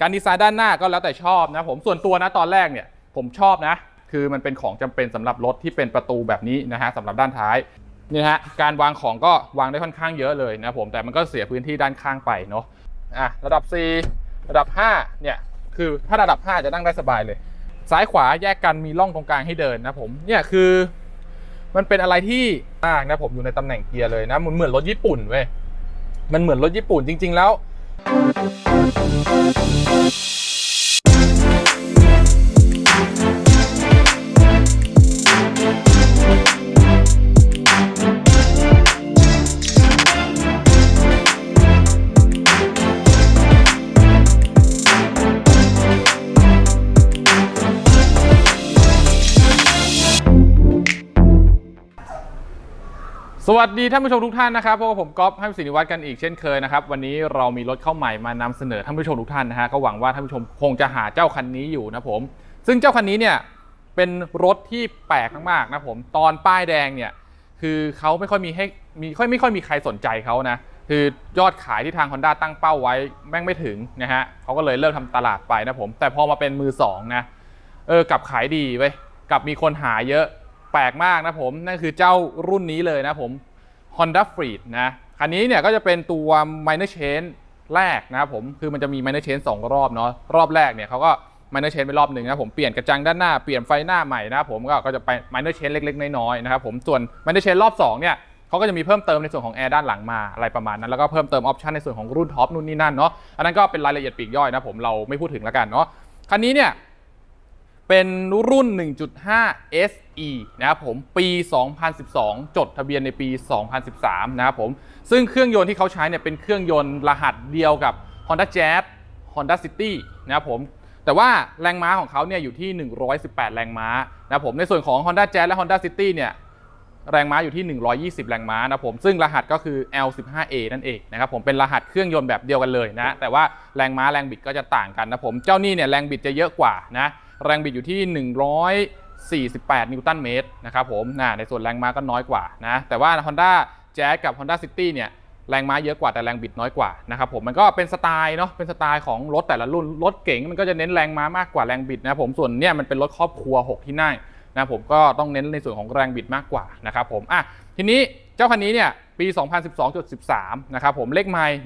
การดีไซน์ด้านหน้าก็แล้วแต่ชอบนะผมส่วนตัวนะตอนแรกเนี่ยผมชอบนะ คือมันเป็นของจำเป็นสำหรับรถที่เป็นประตูแบบนี้นะฮะสำหรับด้านท้ายนี่ฮะการวางของก็วางได้ค่อนข้างเยอะเลยนะผมแต่มันก็เสียพื้นที่ด้านข้างไปเนาะอะระดับ 4 ระดับ 5 เนี่ย คือถ้าระดับ 5 จะนั่งได้สบายเลย ซ้ายขวาแยกกันมีร่องตรงกลางให้เดินนะผมเนี่ยคือมันเป็นอะไรที่มากนะผมอยู่ในตำแหน่งเกียร์เลยนะมันเหมือนรถญี่ปุ่นเว้ยมันเหมือนรถญี่ปุ่นจริง ๆ แล้ว you สวัสดีท่านผู้ชมทุกท่านนะครับพบกับผมก๊อฟให้ศิริวัตรกันอีกเช่นเคยนะครับวันนี้เรามีรถเข้าใหม่มานำเสนอท่านผู้ชมทุกท่านนะฮะก็หวังว่าท่านผู้ชมคงจะหาเจ้าคันนี้อยู่นะผม ซึ่งเจ้าคันนี้เนี่ยเป็นรถที่แปลกมากๆนะผมตอนป้ายแดงเนี่ยคือเขาไม่ค่อยมีให้มีค่อยไม่ค่อยมีใครสนใจเขานะคือยอดขายที่ทาง Honda ตั้งเป้าไว้แม่งไม่ถึงนะฮะเขาก็เลยเลิกทำตลาดไปนะผมแต่พอมาเป็นมือสองนะเออกลับขายดีเว้ยกลับมีคนหาเยอะ แปลกมากนะผม นั่นคือเจ้ารุ่นนี้เลยนะผม Honda Freed นะ คันนี้เนี่ยก็จะเป็นตัว minor chain แรกนะครับผม คือมันจะมี minor chain 2 รอบเนาะ รอบแรกเนี่ยเขาก็ minor chain ไปรอบหนึ่งนะผม เปลี่ยนกระจังด้านหน้า เปลี่ยนไฟหน้าใหม่นะผมก็ก็จะไป minor chain เล็กๆ น้อยๆนะครับผม ส่วน minor chain รอบ2เนี่ยเขาก็จะมีเพิ่มเติมในส่วนของแอร์ด้านหลังมาอะไรประมาณนั้น แล้วก็เพิ่มเติมออปชันในส่วนของรุ่นท็อปนู่นนี่นั่นเนาะ อันนั้นก็เป็นรายละเอียดปีกย่อยนะผม เราไม่พูดถึงแล้วกันเนาะ คันนี้เนี่ย เป็นรุ่น 1.5 SE นะครับผม ปี 2012 จดทะเบียนในปี 2013 นะครับผม ซึ่งเครื่องยนต์ที่เขาใช้เนี่ยเป็นเครื่องยนต์รหัสเดียวกับ Honda Jazz Honda City นะครับผม แต่ว่าแรงม้าของเขาเนี่ยอยู่ที่ 118 แรงม้านะครับผม ในส่วนของ Honda Jazz และ Honda City เนี่ยแรงม้าอยู่ที่ 120 แรงม้านะครับผม ซึ่งรหัสก็คือ L15A นั่นเองนะครับผม เป็นรหัสเครื่องยนต์แบบเดียวกันเลยนะ แต่ว่าแรงม้าแรงบิดก็จะต่างกันนะผม เจ้านี่เนี่ยแรงบิดจะเยอะกว่านะ แรงบิดอยู่ที่ 148 นิวตันเมตรนะครับผมนะในส่วนแรงม้าก็น้อยกว่านะ แต่ว่า Honda Jazz กับ Honda City เนี่ยแรงม้าเยอะกว่าแต่แรงบิดน้อยกว่านะครับผมมันก็เป็นสไตล์เนาะเป็นสไตล์ของรถแต่ละรุ่นรถเก๋งมันก็จะเน้นแรงม้ามากกว่าแรงบิดนะครับผมส่วนเนี่ยมันเป็นรถครอบครัว 6 ที่นั่งนะผมก็ต้องเน้นในส่วนของแรงบิดมากกว่านะครับผมอะทีนี้เจ้าคันนี้เนี่ยปี 2012.13 นะครับผมเลขไมล์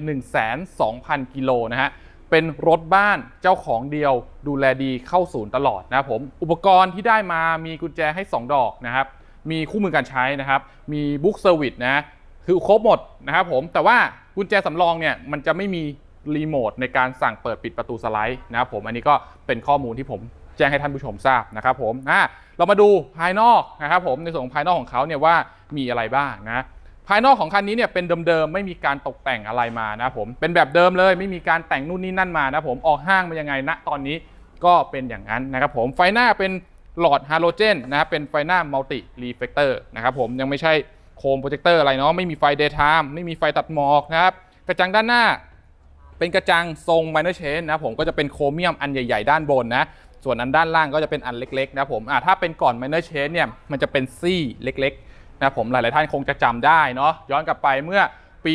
102,000 กิโลนะฮะ เป็นรถบ้านเจ้าของเดียว ดูแลดีเข้าศูนย์ตลอดนะครับผมอุปกรณ์ที่ได้มามีกุญแจให้ 2 ดอกนะครับมีคู่มือการใช้นะครับ มีบุ๊กเซอร์วิสนะคือครบหมดนะครับผมแต่ว่ากุญแจสำรองเนี่ยมันจะไม่มีรีโมทในการสั่งเปิดปิดประตูสไลด์นะครับผมอันนี้ก็เป็นข้อมูลที่ผมแจ้งให้ท่านผู้ชมทราบนะครับผมอะเรามาดูภายนอกนะครับผมในส่วนของภายนอกของเขาเนี่ยว่ามีอะไรบ้างนะ ภายนอกของคันนี้เนี่ยเป็นเดิมๆไม่มีการตกแต่งอะไรมานะผมเป็นแบบเดิมเลยไม่มีการแต่งนู่นนี่นั่นมานะผมออกห้างมายังไงณตอนนี้ก็เป็นอย่างนั้นนะครับผมไฟหน้าเป็นหลอดฮาโลเจนนะเป็นไฟหน้ามัลติรีเฟกเตอร์นะครับผมยังไม่ใช่โคมโปรเจคเตอร์อะไรเนาะไม่มีไฟเดย์ไทม์ไม่มีไฟตัดหมอกนะครับกระจังด้านหน้าเป็นกระจังทรงไมเนอร์เชนนะผมก็จะเป็นโครเมียมอันใหญ่ ๆ ด้านบนนะส่วนอันด้านล่างก็จะเป็นอันเล็กๆนะผมอ่าถ้าเป็นก่อนไมเนอร์เชนเนี่ยมันจะเป็นซี่เล็กๆ นะผมหลาย ๆ ท่านคงจะจำได้เนาะย้อนกลับไปเมื่อปี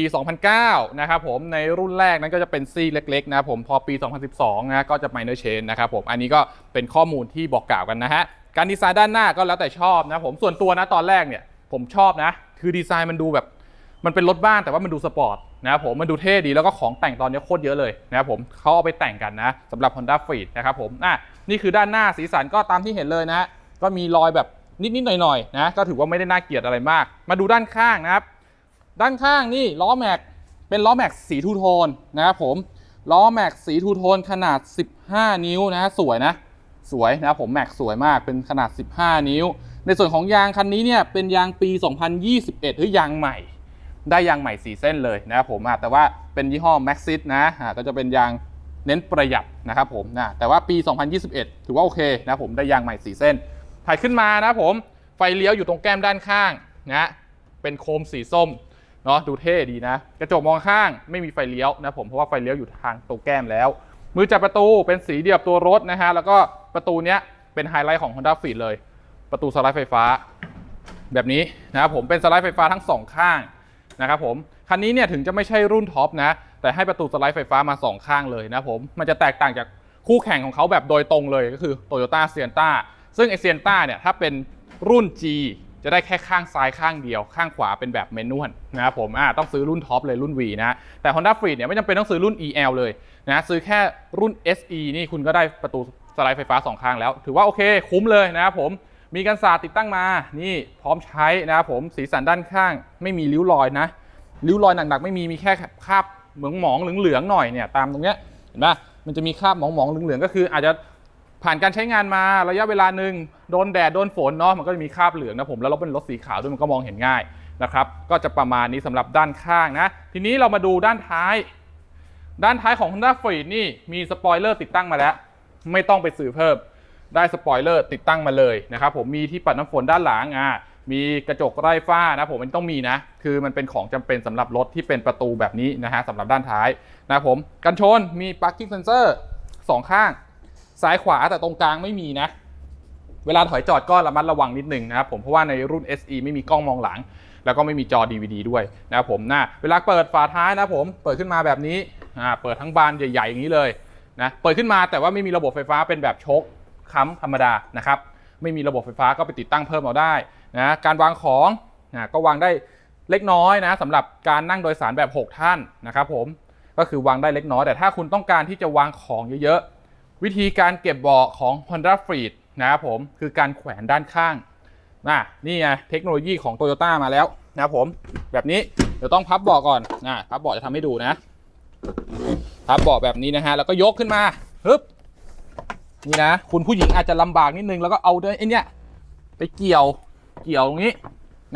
2009 นะครับผมในรุ่นแรกนั้นก็จะเป็นซี่เล็ก ๆ นะผมพอปี 2012 นะก็จะ minor chain นะครับผมอันนี้ก็เป็นข้อมูลที่บอกกล่าวกันนะฮะการดีไซน์ด้านหน้าก็แล้วแต่ชอบนะผมส่วนตัวนะตอนแรกเนี่ยผมชอบนะ คือดีไซน์มันดูแบบมันเป็นรถบ้านแต่ว่ามันดูสปอร์ตนะครับผมมันดูเท่ดีแล้วก็ของแต่งตอนนี้โคตรเยอะเลยนะครับผมเขาเอาไปแต่งกันนะสำหรับ Honda Freed นะครับผมอะนี่คือด้านหน้าสีสันก็ตามที่เห็นเลยนะ ก็มีรอยแบบ นิดๆหน่อยๆนะก็ถือว่าไม่ได้น่าเกลียดอะไรมาก มาดูด้านข้างนะครับ ด้านข้างนี่ล้อแม็กเป็นล้อแม็กสีทูโทนนะครับผมล้อแม็กสีทูโทนขนาด 15 นิ้วนะสวยนะสวยนะครับผมแม็กสวยมากเป็นขนาด 15 นิ้ว ในส่วนของยางคันนี้เนี่ยเป็นยางปี 2021เฮ้ยยางใหม่ ได้ยางใหม่4เส้นเลยนะครับผมแต่ว่าเป็นยี่ห้อ Maxxis นะก็จะเป็นยางเน้นประหยัดนะครับผมนะแต่ว่าปี 2021 ถือว่าโอเคนะครับผมได้ยางใหม่4เส้น ถ่ายขึ้นมานะผม ไฟเลี้ยวอยู่ตรงแก้มด้านข้างนะเป็นโคมสีส้มเนาะดูเท่ดีนะ กระจกมองข้างไม่มีไฟเลี้ยวนะผมเพราะว่าไฟเลี้ยวอยู่ทางตรงแก้มแล้ว มือจับประตูเป็นสีเดียบตัวรถนะฮะแล้วก็ประตูเนี้ยเป็นไฮไลท์ของ Honda Fit เลย ประตูสไลด์ไฟฟ้า แบบนี้นะครับผมเป็นสไลด์ไฟฟ้าทั้งสองข้างนะครับผมคันนี้เนี่ยถึงจะไม่ใช่รุ่นท็อปนะแต่ให้ประตูสไลด์ไฟฟ้ามาสองข้างเลยนะผมมันจะแตกต่างจากคู่แข่งของเขาแบบโดยตรงเลยก็คือ Toyota s i e n t a ซึ่งไอเซียนต้าเนี่ยถ้าเป็นรุ่น G จะได้แค่ข้างซ้ายข้างเดียว ข้างขวาเป็นแบบเมนวลนะครับผมอ่าต้องซื้อรุ่นท็อปเลยรุ่น V นะแต่ Honda Freed เนี่ยไม่จำเป็นต้องซื้อรุ่น EL เลยนะซื้อแค่รุ่น SE นี่คุณก็ได้ประตูสไลด์ไฟฟ้าสองข้างแล้ว ถือว่าโอเคคุ้มเลยนะครับผมมีกันศาติดตั้งมา นี่พร้อมใช้นะครับผมสีสันด้านข้างไม่มีริ้วรอยนะริ้วรอยหนักๆไม่มีมีแค่คราบเหมืองหมองเหลืองๆหน่อยเนี่ยตามตรงเนี้ยเห็นปะมันจะมีคราบหมองๆเหลืองๆก็คืออาจจะ ผ่านการใช้งานมาระยะเวลาหนึ่งโดนแดดโดนฝนเนาะมันก็จะมีคราบเหลืองนะผมแล้วรถเป็นรถสีขาวด้วยมันก็มองเห็นง่ายนะครับ ก็จะประมาณนี้สำหรับด้านข้างนะ ทีนี้เรามาดูด้านท้าย ด้านท้ายของ Honda Freed นี่มีสปอยเลอร์ติดตั้งมาแล้ว ไม่ต้องไปซื้อเพิ่ม ได้สปอยเลอร์ติดตั้งมาเลยนะครับผมมีที่ปัดน้ำฝนด้านหลังอ่ามีกระจกไร้ฝ้านะผมมันต้องมีนะ คือมันเป็นของจำเป็นสำหรับรถที่เป็นประตูแบบนี้นะฮะสำหรับด้านท้ายนะผมกันชนมี parking sensor สองข้าง ซ้ายขวาแต่ตรงกลางไม่มีนะ เวลาถอยจอดก็ระมัดระวังนิดนึงนะครับผมเพราะว่าในรุ่น SE ไม่มีกล้องมองหลัง แล้วก็ไม่มีจอ DVD ด้วยนะครับผมนะเวลาเปิดฝาท้ายนะผมเปิดขึ้นมาแบบนี้อ่าเปิดทั้งบานใหญ่ๆอย่างนี้เลยนะเปิดขึ้นมาแต่ว่าไม่มีระบบไฟฟ้าเป็นแบบชคค้ำธรรมดานะครับไม่มีระบบไฟฟ้าก็ไปติดตั้งเพิ่มเอาได้นะการวางของนะก็วางได้เล็กน้อยนะสำหรับการนั่งโดยสารแบบ 6 ท่านนะครับผมก็คือวางได้เล็กน้อยแต่ถ้าคุณต้องการที่จะวางของเยอะๆ วิธีการเก็บเบาะของ Honda Freed นะครับผมคือการแขวนด้านข้างนะนี่ไงเทคโนโลยีของ Toyota มาแล้วนะครับผมแบบนี้เดี๋ยวต้องพับเบาะก่อนนะพับเบาะจะทำให้ดูนะ พับเบาะแบบนี้นะฮะแล้วก็ยกขึ้นมาฮึบนี่นะ คุณผู้หญิงอาจจะลำบากนิดนึงแล้วก็เอาด้วยไอ้เนี่ยไปเกี่ยวเกี่ยวตรงนี้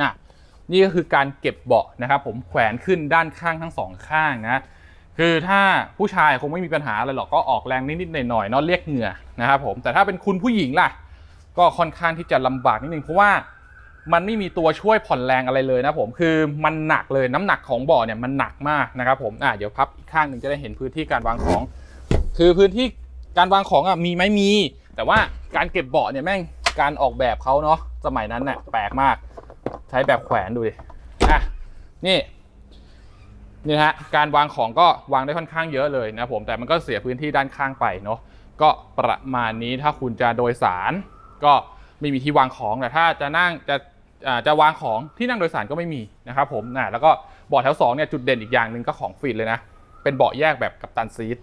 นะนี่ก็คือการเก็บเบาะนะครับผมแขวนขึ้นด้านข้างทั้งสองข้างนะ คือถ้าผู้ชายคงไม่มีปัญหาอะไรหรอกก็ออกแรงนิดๆหน่อยๆเนาะเรียกเหงื่อนะครับผมแต่ถ้าเป็นคุณผู้หญิงล่ะ ก็ค่อนข้างที่จะลำบากนิดนึงเพราะว่ามันไม่มีตัวช่วยผ่อนแรงอะไรเลยนะผมคือมันหนักเลยน้ำหนักของเบาะเนี่ยมันหนักมากนะครับผมอะเดี๋ยวพับอีกข้างหนึ่งจะได้เห็นพื้นที่การวางของ คือพื้นที่การวางของอะมีไหมมี แต่ว่าการเก็บเบาะเนี่ยแม่งการออกแบบเขาเนาะสมัยนั้นเนี่ยแปลกมาก ใช้แบบแขวนดูดิอะนี่ นี่ฮะการวางของก็วางได้ค่อนข้างเยอะเลยนะผมแต่มันก็เสียพื้นที่ด้านข้างไปเนาะก็ประมาณนี้ถ้าคุณจะโดยสาร ก็ไม่มีที่วางของแต่ถ้าจะนั่งจะจะวางของที่นั่งโดยสารก็ไม่มีนะครับผมนะแล้วก็เบาะแถวสองเนี่ยจุดเด่นอีกอย่างหนึ่งก็ของฟรีดเลยนะ เป็นเบาะแยกแบบกับตันซีท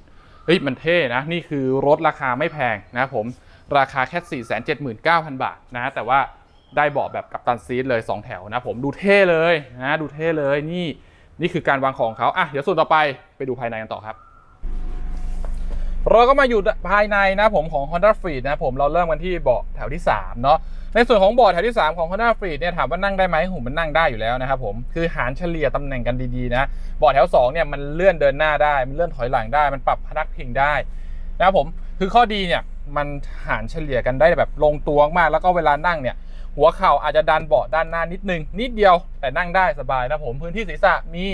เฮ้ยมันเท่นะ นี่คือรถราคาไม่แพงนะครับผมราคาแค่ 479,000 บาทนะ แต่ว่าได้เบาะแบบกับตันซีทเลย 2 แถวนะผมดูเท่เลยนะดูเท่เลยนี่ นี่คือการวางของเขาอะเดี๋ยวส่วนต่อไปไปดูภายในกันต่อครับ เราก็มาอยู่ภายในนะผมของ Honda Freed นะผมเราเริ่มกันที่เบาะแถวที่3เนาะในส่วนของเบาะแถวที่ 3 ของ Honda Freed เนี่ยถามว่านั่งได้ไหมหูมันนั่งได้อยู่แล้วนะครับผมคือหารเฉลี่ยตำแหน่งกันดีๆนะเบาะแถว2เนี่ยมันเลื่อนเดินหน้าได้ มันเลื่อนถอยหลังได้ มันปรับพนักพิงได้นะครับผมคือข้อดีเนี่ยมันหารเฉลี่ยกันได้แบบลงตัวมากแล้วก็เวลานั่งเนี่ย หัวเข่าอาจจะดันเบาะด้านหน้านิดนึง นิดเดียวแต่นั่งได้สบายนะผมพื้นที่ศีรษะมี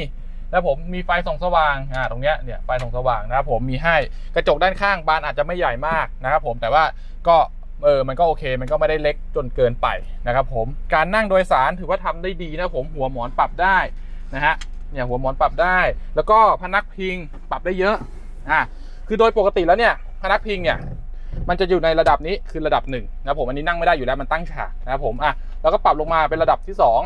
นะผมมีไฟส่องสว่างอ่าตรงเนี้ยเนี่ยไฟส่องสว่างนะครับผมมีให้กระจกด้านข้างบานอาจจะไม่ใหญ่มากนะครับผมแต่ว่าก็เออมันก็โอเค มันก็ไม่ได้เล็กจนเกินไปนะครับผมการนั่งโดยสารถือว่าทำได้ดีนะผมหัวหมอนปรับได้นะฮะเนี่ยหัวหมอนปรับได้ แล้วก็พนักพิงปรับได้เยอะอ่าคือโดยปกติแล้วเนี่ยพนักพิงเนี่ย มันจะอยู่ในระดับนี้คือระดับหนึ่งนะครับผมอันนี้นั่งไม่ได้อยู่แล้วมันตั้งฉากนะครับผมอะแล้วก็ปรับลงมาเป็นระดับที่สอง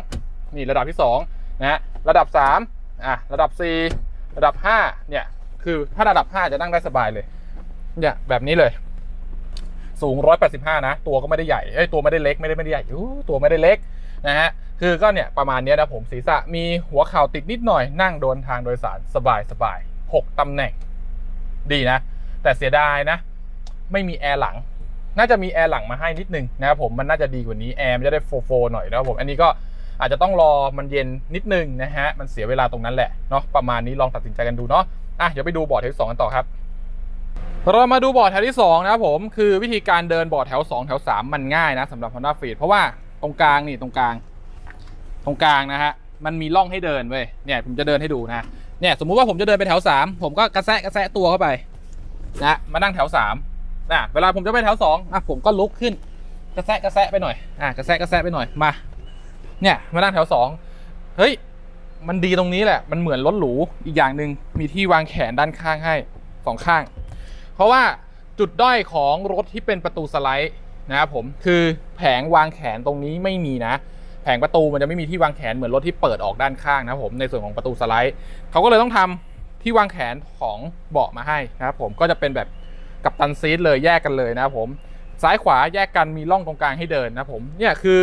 นี่ระดับที่สองนะฮะระดับสามอะระดับสี่ระดับห้าเนี่ย คือถ้าระดับห้าจะนั่งได้สบายเลยเนี่ยแบบนี้เลย สูง 185 นะ ตัวก็ไม่ได้ใหญ่เอ้ยตัวไม่ได้เล็กไม่ได้ไม่ได้ใหญ่ตัวไม่ได้เล็กนะฮะคือก็เนี่ยประมาณนี้นะผมศีรษะมีหัวเข่าติดนิดหน่อยนั่งโดนทางโดยสารสบายสบายหกตำแหน่งดีนะ แต่เสียดายนะ ไม่มีแอร์หลัง น่าจะมีแอร์หลังมาให้นิดนึงนะครับผมมันน่าจะดีกว่านี้แอร์มันจะได้โฟโฟหน่อยนะครับผมอันนี้ก็อาจจะต้องรอมันเย็นนิดนึงนะฮะมันเสียเวลาตรงนั้นแหละเนาะประมาณนี้ลองตัดสินใจกันดูเนาะอะเดี๋ยวไปดูบอร์ดแถวสองกันต่อครับเรามาดูบอร์ดแถวที่สองนะครับผมคือวิธีการเดินบอร์ดแถว 2 แถว 3 มันง่ายนะสำหรับ Honda f e e d เพราะว่าตรงกลางนี่ตรงกลาง ตรงกลางนะฮะมันมีร่องให้เดินเว้ยเนี่ยผมจะเดินให้ดูนะเนี่ยสมมุติว่าผมจะเดินไปแถวสามผมก็กระแซะกระแซะตัวเข้าไปนะมานั่งแถวสาม อะเวลาผมจะไปแถวสองอะผมก็ลุกขึ้นกระแซะกระแซะไปหน่อยอะกระแซะกระแซะไปหน่อยมา เนี่ยมานั่งแถวสองเฮ้ยมันดีตรงนี้แหละ มันเหมือนรถหรูอีกอย่างหนึ่งมีที่วางแขนด้านข้างให้สองข้าง เพราะว่าจุดด้อยของรถที่เป็นประตูสไลด์นะครับผมคือแผงวางแขนตรงนี้ไม่มีนะ แผงประตูมันจะไม่มีที่วางแขนเหมือนรถที่เปิดออกด้านข้างนะครับผมในส่วนของประตูสไลด์เขาก็เลยต้องทำที่วางแขนของเบาะมาให้นะครับผมก็จะเป็นแบบ กับตันซีทเลยแยกกันเลยนะครับผมซ้ายขวาแยกกันมีร่องตรงกลางให้เดินนะครับผมเนี่ยคือ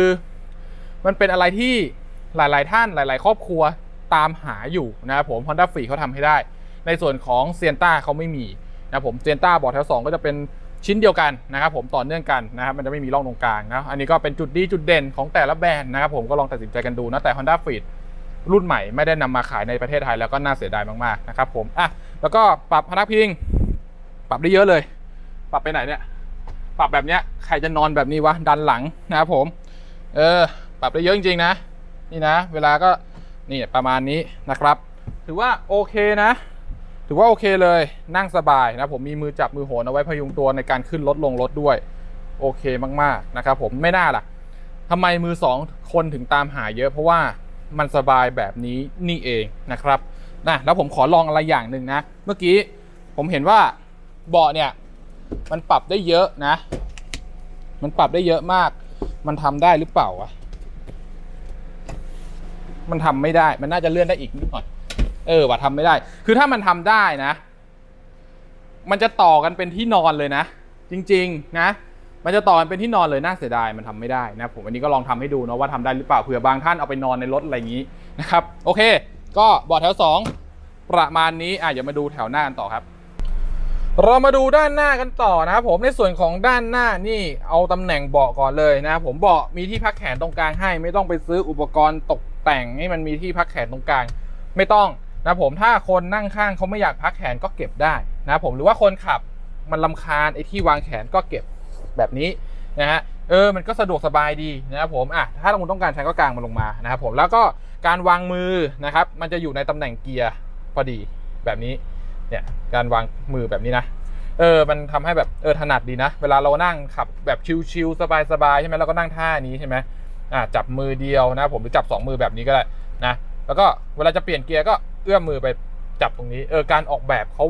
มันเป็นอะไรที่หลาย ๆ ท่านหลาย ๆ ครอบครัวตามหาอยู่นะครับผม Honda f r e e เขาทำให้ได้ ในส่วนของเซียนต้าเขาไม่มีนะครับผมเซียนต้าบอร์ดแถว2ก็จะเป็นชิ้นเดียวกันนะครับผมต่อเนื่องกันนะครับมันจะไม่มีร่องตรงกลางนะอันนี้ก็เป็นจุดดีจุดเด่นของแต่ละแบรนด์นะครับผมก็ลองตัดสินใจกันดูนะแต่ Honda f r e e รุ่นใหม่ไม่ได้นำมาขายในประเทศไทยแล้วก็น่าเสียดายมาก ๆ นะครับผมอะแล้วก็ปรับพนักพิง ปรับได้เยอะเลย ปรับไปไหนเนี่ย ปรับแบบเนี้ยใครจะนอนแบบนี้วะดันหลังนะครับผม เออ ปรับได้เยอะจริงๆนะ นี่นะ เวลาก็นี่ประมาณนี้นะครับ ถือว่าโอเคนะ ถือว่าโอเคเลยนั่งสบายนะผมมีมือจับมือโหนเอาไว้พยุงตัวในการขึ้นรถลงรถด้วย โอเคมากๆนะครับผมไม่น่าล่ะทำไมมือสองคนถึงตามหาเยอะเพราะว่ามันสบายแบบนี้นี่เองนะครับนะแล้วผมขอลองอะไรอย่างหนึ่งนะ เมื่อกี้ผมเห็นว่า เบาะเนี่ย มันปรับได้เยอะนะ มันปรับได้เยอะมาก มันทำได้หรือเปล่าวะมันทำไม่ได้ มันน่าจะเลื่อนได้อีกนิดหน่อย เออ ว่าทำไม่ได้ คือถ้ามันทำได้นะ มันจะต่อกันเป็นที่นอนเลยนะ จริง ๆ นะ มันจะต่อกันเป็นที่นอนเลยน่าเสียดาย มันทำไม่ได้นะ ผมอันนี้ก็ลองทำให้ดูเนาะว่าทำได้หรือเปล่า เผื่อบางท่านเอาไปนอนในรถอะไรอย่างนี้นะครับ โอเค ก็เบาะแถวสองประมาณนี้ อะเดี๋ยวมาดูแถวหน้ากันต่อครับ เรามาดูด้านหน้ากันต่อนะครับผมในส่วนของด้านหน้านี่เอาตำแหน่งเบาะก่อนเลยนะครับผมเบาะมีที่พักแขนตรงกลางให้ไม่ต้องไปซื้ออุปกรณ์ตกแต่งให้มันมีที่พักแขนตรงกลาง ไม่ต้องนะผมถ้าคนนั่งข้างเขาไม่อยากพักแขนก็เก็บได้นะครับผมหรือว่าคนขับมันลำคาญไอ้ที่วางแขนก็เก็บแบบนี้นะฮะเออมันก็สะดวกสบายดีนะครับผมอะถ้าคุณต้องการใช้ก็กางมันลงมานะครับผมแล้วก็การวางมือนะครับมันจะอยู่ในตำแหน่งเกียร์พอดีแบบนี้ เนี่ยการวางมือแบบนี้นะเออมันทำให้แบบเออถนัดดีนะ เวลาเรานั่งขับแบบชิลๆสบายๆใช่ไหมเราก็นั่งท่านี้ใช่ไหมอ่าจับมือเดียวนะ ผมหรือจับ 2 มือแบบนี้ก็ได้นะแล้วก็เวลาจะเปลี่ยนเกียร์ก็เอื้อมมือไปจับตรงนี้เออการออกแบบเขา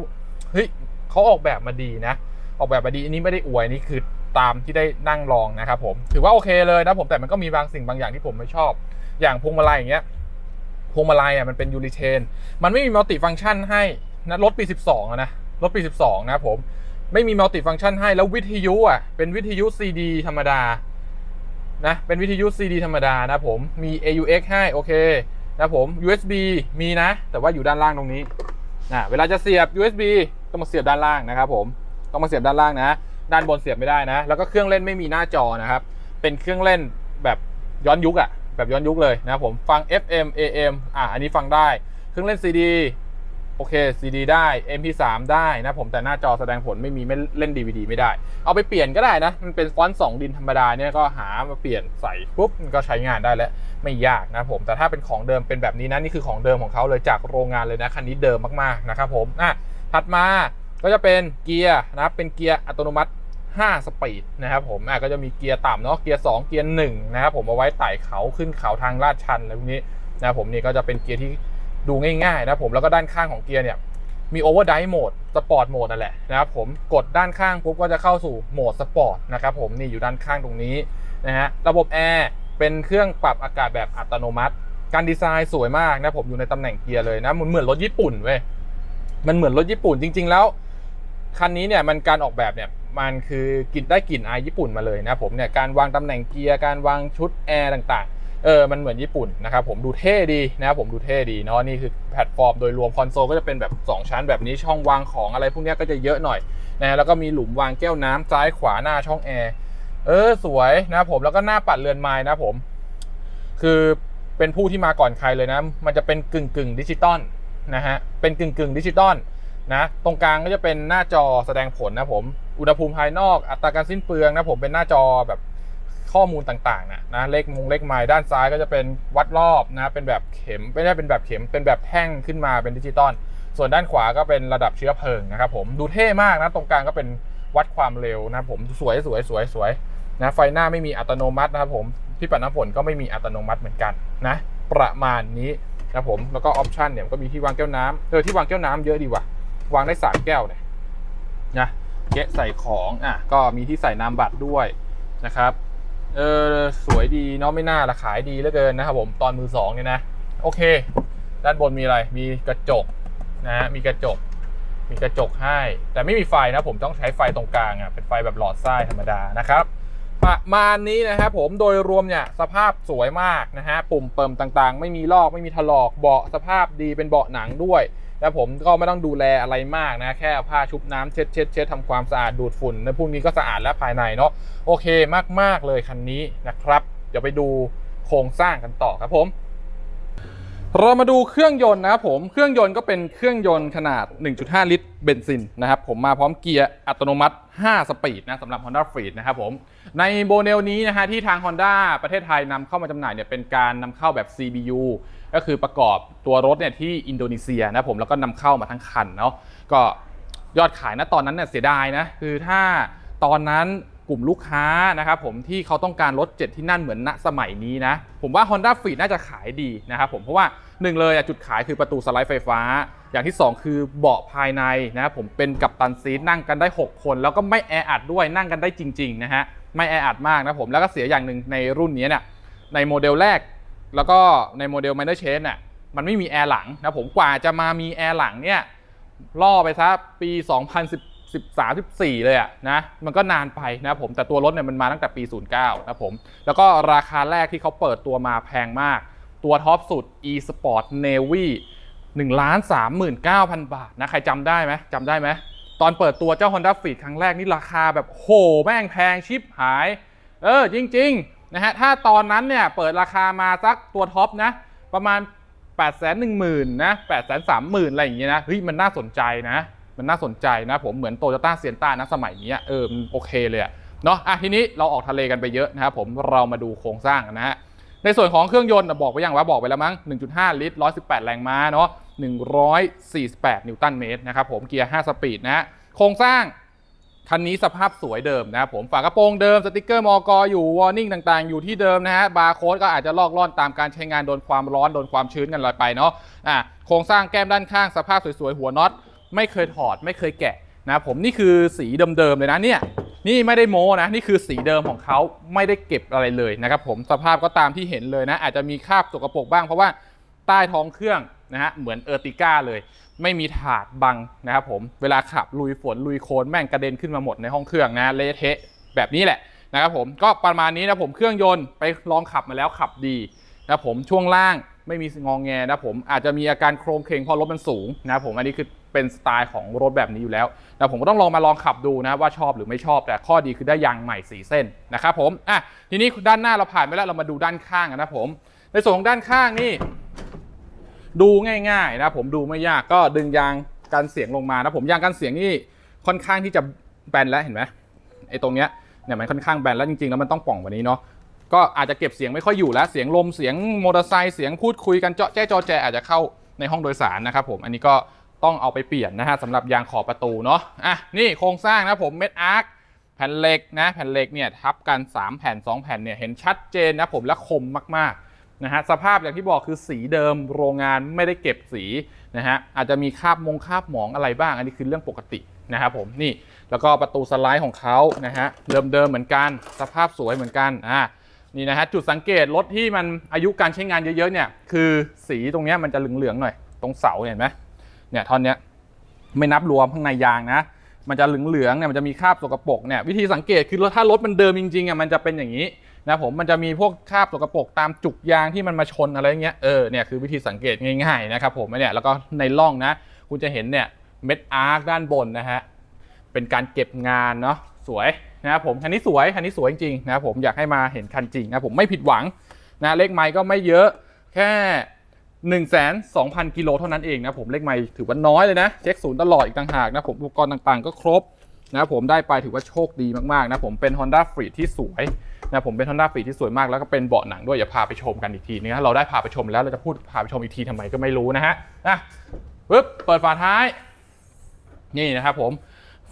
เฮ้ยเขาออกแบบมาดีนะ ออกแบบมาดีอันนี้ไม่ได้อวยนี่คือตามที่ได้นั่งลองนะครับผมถือว่าโอเคเลยนะผมแต่มันก็มีบางสิ่งบางอย่างที่ผมไม่ชอบ อย่างพวงมาลัยอย่างเงี้ยพวงมาลัยอะมันเป็นยูริเชนมันไม่มีมัลติฟังก์ชันให้ นะรถปี12อะนะรถปี 12นะครับผมไม่มีมัลติฟังก์ชันให้แล้ววิทยุอะเป็นวิทยุ CD ธรรมดานะเป็นวิทยุ CD ธรรมดานะผมมี AUX ให้โอเคนะผม USB มีนะ แต่ว่าอยู่ด้านล่างตรงนี้นะเวลาจะเสียบ USB ต้องมาเสียบด้านล่างนะครับผมต้องมาเสียบด้านล่างนะ ด้านบนเสียบไม่ได้นะ แล้วก็เครื่องเล่นไม่มีหน้าจอนะครับ เป็นเครื่องเล่นแบบย้อนยุคอะแบบย้อนยุคเลยนะครับผมฟัง FM AM อะอันนี้ฟังได้ เครื่องเล่น CD โอเค CD ได้ MP3 ได้นะผมแต่หน้าจอแสดงผลไม่มีไม่เล่น DVD ไม่ได้ เอาไปเปลี่ยนก็ได้นะ มันเป็นฟอนต์2ดินธรรมดาเนี่ยก็หามาเปลี่ยนใส่ปุ๊บก็ใช้งานได้แล้วไม่ยากนะผมแต่ถ้าเป็นของเดิมเป็นแบบนี้นะนี่คือของเดิมของเขาเลยจากโรงงานเลยนะคันนี้เดิมมากๆนะครับผมอะถัดมาก็จะเป็นเกียร์นะครับเป็นเกียร์อัตโนมัติ 5 สปีดนะครับผมอะก็จะมีเกียร์ต่ำเนาะเกียร์ 2 เกียร์1นะครับผมเอาไว้ไต่เขาขึ้นเขาทางลาดชันอะไรพวกนี้นะผมนี่ก็จะเป็นเกียร์ที่ ดูง่ายๆนะผมแล้วก็ด้านข้างของเกียร์เนี่ยมีโอเวอร์ไดโหมดสปอร์ตโหมดนั่นแหละนะครับผมกดด้านข้างปุ๊บก็จะเข้าสู่โหมดสปอร์ตนะครับผมนี่อยู่ด้านข้างตรงนี้นะฮะระบบแอร์เป็นเครื่องปรับอากาศแบบอัตโนมัติ การดีไซน์สวยมากนะผมอยู่ในตำแหน่งเกียร์เลยนะมันเหมือนรถญี่ปุ่นเว้ยมันเหมือนรถญี่ปุ่นจริง ๆ แล้วคันนี้เนี่ยมันการออกแบบเนี่ยมันคือกลิ่นได้กลิ่นอายญี่ปุ่นมาเลยนะผมเนี่ยการวางตำแหน่งเกียร์การวางชุดแอร์ต่างๆ เออมันเหมือนญี่ปุ่นนะครับผมดูเท่ดีนะครับผมดูเท่ดีเนาะนี่คือแพลตฟอร์มโดยรวมคอนโซลก็จะเป็นแบบ 2 ชั้นแบบนี้ช่องวางของอะไรพวกนี้ก็จะเยอะหน่อยนะแล้วก็มีหลุมวางแก้วน้ำซ้ายขวาหน้าช่องแอร์เออสวยนะครับผมแล้วก็หน้าปัดเรือนไม้นะผม คือเป็นผู้ที่มาก่อนใครเลยนะ มันจะเป็นกึ่งกึ่งดิจิตอลนะฮะเป็นกึ่งกึ่งดิจิตอลนะตรงกลางก็จะเป็นหน้าจอแสดงผลนะผม อุณหภูมิภายนอกอัตราการสิ้นเปลืองนะผมเป็นหน้าจอแบบ ข้อมูลต่างๆนะนะเลขมงเลขไม้ด้านซ้ายก็จะเป็นวัดรอบนะเป็นแบบเข็มไม่ได้เป็นแบบเข็มเป็นแบบแท่งขึ้นมาเป็นดิจิตอลส่วนด้านขวาก็เป็นระดับเชื้อเพลิงนะครับผมดูเท่มากนะตรงกลางก็เป็นวัดความเร็วนะผมสวยสวยสวยสวยนะไฟหน้าไม่มีอัตโนมัตินะครับผมที่ปัดน้ำฝนก็ไม่มีอัตโนมัติเหมือนกันนะประมาณนี้นะผมแล้วก็ออปชันเนี่ยก็มีที่วางแก้วน้ำเออที่วางแก้วน้ำเยอะดีว่ะวางได้สามแก้วเนี่ยนะแกะใส่ของอะก็มีที่ใส่น้ำบัตรด้วยนะครับ เออสวยดีเนาะไม่น่าละขายดีเหลือเกินนะครับผมตอนมือสองเนี่ยนะ โอเค ด้านบนมีอะไรมีกระจกนะฮะมีกระจก มีกระจกให้ แต่ไม่มีไฟนะผมต้องใช้ไฟตรงกลางอะเป็นไฟแบบหลอดไส้ธรรมดานะครับประมาณนี้นะครับผมโดยรวมเนี่ยสภาพสวยมากนะฮะปุ่มเปิมต่างๆ ไม่มีลอกไม่มีถลอกเบาะสภาพดีเป็นเบาะหนังด้วย แล้วผมก็ไม่ต้องดูแลอะไรมากนะ แค่ผ้าชุบน้ำเช็ดเช็ดเช็ดทำความสะอาดดูดฝุ่นในพวกนี้ก็สะอาดแล้วภายในเนาะโอเคมาก ๆ เลยคันนี้นะครับ เดี๋ยวไปดูโครงสร้างกันต่อครับผม เรามาดูเครื่องยนต์นะครับผมเครื่องยนต์ก็เป็นเครื่องยนต์ขนาด 1.5 ลิตรเบนซินนะครับผมมาพร้อมเกียร์อัตโนมัติ 5 สปีดนะสำหรับ Honda f r e e d นะครับผมในโมเดลนี้นะฮะที่ทาง Honda ประเทศไทยนำเข้ามาจำหน่ายเนี่ยเป็นการนำเข้าแบบ CBU ก็คือประกอบตัวรถเนี่ยที่อินโดนีเซียนะผมแล้วก็นำเข้ามาทั้งคันเนาะก็ยอดขายนะตอนนั้นเนี่ยเสียดายนะคือถ้าตอนนั้น กลุ่มลูกค้านะครับผมที่เขาต้องการรถ7ที่นั่นเหมือนณสมัยนี้นะ ผมว่า Honda f r e e d น่าจะขายดีนะครับผมเพราะว่าหนึ่งเลยอะจุดขายคือประตูสไลด์ไฟฟ้า อย่างที่ 2 คือเบาะภายในนะครับผมเป็นกัปตันซีทนั่งกันได้ 6 คน แล้วก็ไม่แออัดด้วยนั่งกันได้จริงๆนะฮะไม่แออัดมากนะผมแล้วก็เสียอย่างหนึ่งในรุ่นนี้เนี่ยในโมเดลแรก แล้วก็ในโมเดล Minor Change เนี่ยมันไม่มีแอร์หลังนะผมกว่าจะมามีแอร์หลังเนี่ยล่อไปซะปี 13 14 เลยอะนะมันก็นานไปนะผมแต่ตัวรถเนี่ยมันมาตั้งแต่ปี 09นะผมแล้วก็ราคาแรกที่เขาเปิดตัวมาแพงมาก ตัวท็อปสุด e-sport navy 1ล้าน39,000 บาทนะใครจำได้ไหมจำได้ไหมตอนเปิดตัวเจ้า Honda f r e e d ครั้งแรกนี่ราคาแบบโหแม่งแพงชิบหาย เออจริงๆนะฮะถ้าตอนนั้นเนี่ยเปิดราคามาสักตัวท็อปนะประมาณ8 1 0 0 0 0นะ8 3 0 0 0 0อะไรอย่างเงี้ยนะเฮ้ยมันน่าสนใจนะ มันน่าสนใจนะผมเหมือนโตโยต้าเซียนต้านะสมัยนี้เออมันโอเคเลยเนาะอะทีนี้เราออกทะเลกันไปเยอะนะครับผมเรามาดูโครงสร้างนะฮะในส่วนของเครื่องยนต์บอกไปยังว่าบอกไปแล้วมั้ง 1.5 ลิตร 118 แรงม้าเนาะ148 นิวตันเมตรนะครับผมเกียร์ 5 สปีดนะฮะโครงสร้างคันนี้สภาพสวยเดิมนะครับผมฝากระโปรงเดิมสติกเกอร์มอกอยู่วอร์นิ่งต่างๆ อยู่ที่เดิมนะฮะบาร์โค้ดก็อาจจะลอกล่อนตามการใช้งานโดนความร้อนโดนความชื้นกันลอยไปเนาะอะโครงสร้างแก้มด้านข้างสภาพสวยๆ หัวน็อต ไม่เคยถอดไม่เคยแกะนะผมนี่คือสีเดิมๆเลยนะเนี่ยนี่ไม่ได้โม้นะนี่คือสีเดิมของเขาไม่ได้เก็บอะไรเลยนะครับผมสภาพก็ตามที่เห็นเลยนะ อาจจะมีคราบสกปรกบ้างเพราะว่าใต้ท้องเครื่องนะฮะเหมือนเออร์ติก้าเลย ไม่มีถาดบังนะครับผมเวลาขับลุยฝนลุยโคลนแม่งกระเด็นขึ้นมาหมดในห้องเครื่องนะเละเทะแบบนี้แหละนะครับผมก็ประมาณนี้นะผมเครื่องยนต์ไปลองขับมาแล้วขับดีนะครับผมช่วงล่าง ไม่มีงองแงนะผมอาจจะมีอาการโครงเคงเพราะรถมันสูงนะผมอันนี้คือเป็นสไตล์ของรถแบบนี้อยู่แล้วแต่ผมก็ต้องลองมาลองขับดูนะว่าชอบหรือไม่ชอบแต่ข้อดีคือได้ยางใหม่สีเส้นนะครับผมอะทีนี้ด้านหน้าเราผ่านไปแล้วเรามาดูด้านข้างนนะผม ในส่วนของด้านข้างนี่ ดูง่าย ๆ นะผมดูไม่ยากก็ดึงยางกันเสียงลงมานะผมยางกันเสียงนี่ค่อนข้างที่จะแบนแล้วเห็นไหมไอ้ตรงเนี้ยเนี่ยมันค่อนข้างแบนแล้วจริงๆแล้วมันต้องป่องกว่านี้เนาะ ก็อาจจะเก็บเสียงไม่ค่อยอยู่แล้ว เสียงลมเสียงมอเตอร์ไซค์เสียงพูดคุยกันเจาะแจ้จอแจอาจจะเข้าในห้องโดยสารนะครับผมอันนี้ก็ต้องเอาไปเปลี่ยนนะฮะสำหรับยางขอบประตูเนาะอะนี่โครงสร้างนะผมเม็ดอาร์คแผ่นเหล็กนะแผ่นเหล็กเนี่ยทับกัน 3 แผ่น 2 แผ่นเนี่ยเห็นชัดเจนนะผมและคมมากๆนะฮะสภาพอย่างที่บอกคือสีเดิมโรงงานไม่ได้เก็บสีนะฮะอาจจะมีคราบมงคราบหมองอะไรบ้าง อันนี้คือเรื่องปกตินะครับผมนี่แล้วก็ประตูสไลด์ของเขานะฮะเดิมๆเหมือนกัน สภาพสวยเหมือนกันอ่า นี่นะฮะจุดสังเกตรถที่มันอายุการใช้งานเยอะๆเนี่ยคือสีตรงเนี้ยมันจะเหลืองๆหน่อย ตรงเสาเห็นไหมเนี่ยท่อนนี้ไม่นับรวมข้างในยางนะ มันจะเหลืองๆเนี่ยมันจะมีคราบสกปรกเนี่ยวิธีสังเกตคือถ้ารถมันเดิมจริงๆอะมันจะเป็นอย่างนี้นะผมมันจะมีพวกคราบสกปรกตามจุกยางที่มันมาชนอะไรเงี้ยเออเนี่ยคือวิธีสังเกตง่ายๆนะครับผมเนี่ยแล้วก็ในร่องนะ คุณจะเห็นเนี่ยเม็ดอาร์คด้านบนนะฮะเป็นการเก็บงานเนาะสวย นะครับผมคันนี้สวยคันนี้สวยจริงๆนะครับผมอยากให้มาเห็นคันจริงนะผมไม่ผิดหวังนะเลขไมล์ก็ไม่เยอะแค่1 2 0 0 0กิโลเท่านั้นเองนะผมเลขไม่ถือว่าน้อยเลยนะ เช็คศูนย์ตลอดอีกต่างหากนะผมอุปกรณ์ต่างๆ ก็ครบนะผมได้ไปถือว่าโชคดีมากๆนะผมเป็น Honda f r e e ที่สวยนะผมเป็น Honda f r e e ที่สวยมากแล้วก็เป็นเบาะหนังด้วยอย่าพาไปชมกันอีกทีนะเราได้พาไปชมแล้วเราจะพูดพาไปชมอีกทีทำไมก็ไม่รู้นะฮะอะปึ๊บเปิดฝาท้าย นี่นะครับผม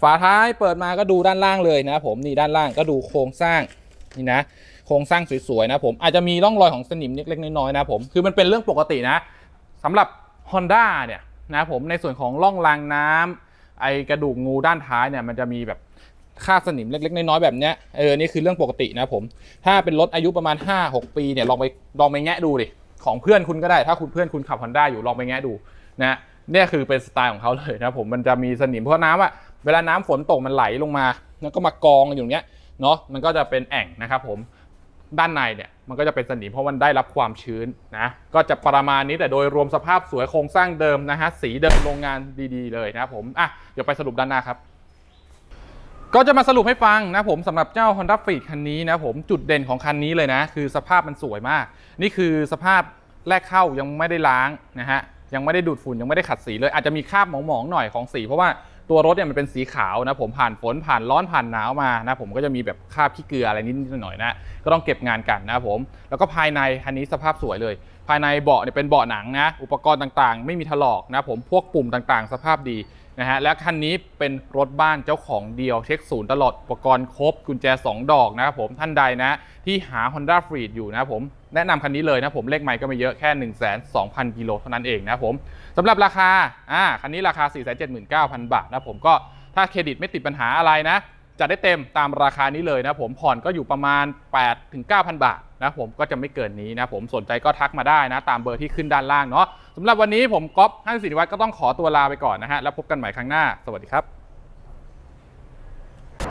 ฝาท้ายเปิดมาก็ดูด้านล่างเลยนะผมนี่ด้านล่างก็ดูโครงสร้างนี่นะโครงสร้างสวยๆนะผมอาจจะมีร่องรอยของสนิมเล็กๆน้อยๆนะผมคือมันเป็นเรื่องปกตินะสำหรับ Honda เนี่ยนะผมในส่วนของร่องรางน้ำไอกระดูกงูด้านท้ายเนี่ยมันจะมีแบบค่าสนิมเล็กๆน้อยๆแบบเนี้ยเออนี่คือเรื่องปกตินะผม ถ้าเป็นรถอายุประมาณ 5-6 ปีเนี่ยลองไปลองไปแงะดูดิของเพื่อนคุณก็ได้ถ้าคุณเพื่อนคุณขับ Honda อยู่ลองไปแงะดูนะเนี่ยคือเป็นสไตล์ของเขาเลยนะผมมันจะมีสนิมเพราะน้ำอะ เวลาน้ำฝนตกมันไหลลงมา แล้วก็มากองอยู่อย่างเงี้ยเนาะมันก็จะเป็นแอ่งนะครับผมด้านในเนี่ยมันก็จะเป็นสนิมเพราะมันได้รับความชื้นนะก็จะประมาณนี้แต่โดยรวมสภาพสวยโครงสร้างเดิมนะฮะสีเดิมโรงงานดีๆเลยนะครับผมอะเดี๋ยวไปสรุปด้านหน้าครับ ก็จะมาสรุปให้ฟังนะผมสำหรับเจ้า Honda f e e คันนี้นะผมจุดเด่นของคันนี้เลยนะ คือสภาพมันสวยมาก นี่คือสภาพแรกเข้ายังไม่ได้ล้างนะฮะยังไม่ได้ดูดฝุ่นยังไม่ได้ขัดสีเลยอาจจะมีคราบหมองๆหน่อยของสีเพราะว่า ตัวรถเนี่ยมันเป็นสีขาวนะผมผ่านฝนผ่านร้อนผ่านหนาวมานะผมก็จะมีแบบคราบขี้เกลืออะไรนิดๆหน่อยๆนะก็ต้องเก็บงานกันนะผมแล้วก็ภายในคันนี้สภาพสวยเลย ภายในเบาะเนี่ยเป็นเบาะหนังนะอุปกรณ์ต่างๆ ไม่มีถลอกนะผมพวกปุ่มต่างๆ สภาพดี นะฮะและคันนี้เป็นรถบ้านเจ้าของเดียวเช็คศูนย์ตลอดอุปกรณ์ครบกุญแจ 2 ดอกนะครับผมท่านใดนะ ที่หา Honda f r e e d อยู่นะผมแนะนำคันนี้เลยนะผมเลขใหม่ก็ไม่เยอะแค่ 1 2 0 0 0 กิโลเท่านั้นเองนะผมสำหรับราคาอ่าคันนี้ราคา 479,000 บาทนะผมก็ถ้าเครดิตไม่ติดปัญหาอะไรนะจะได้เต็มตามราคานี้เลยนะผมผ่อนก็อยู่ประมาณ8ถึง9,000 บาทนะผมก็จะไม่เกินนี้นะผมสนใจก็ทักมาได้นะ ตามเบอร์ที่ขึ้นด้านล่างเนาะำหรับวันนี้ผมก๊อฟห้างศิริวัฒน์ก็ต้องขอตัวลาไปก่อนนะฮะ แล้วพบกันใหม่ครั้งหน้า สวัสดีครับ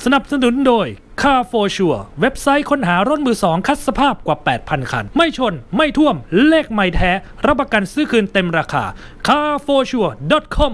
สนับสนุนโดย Car for Sure เว็บไซต์ค้นหารถมือสองคัดสภาพกว่า 8,000 คัน ไม่ชน ไม่ท่วม เลขไม่แท้ รับประกันซื้อคืนเต็มราคา carforsure.com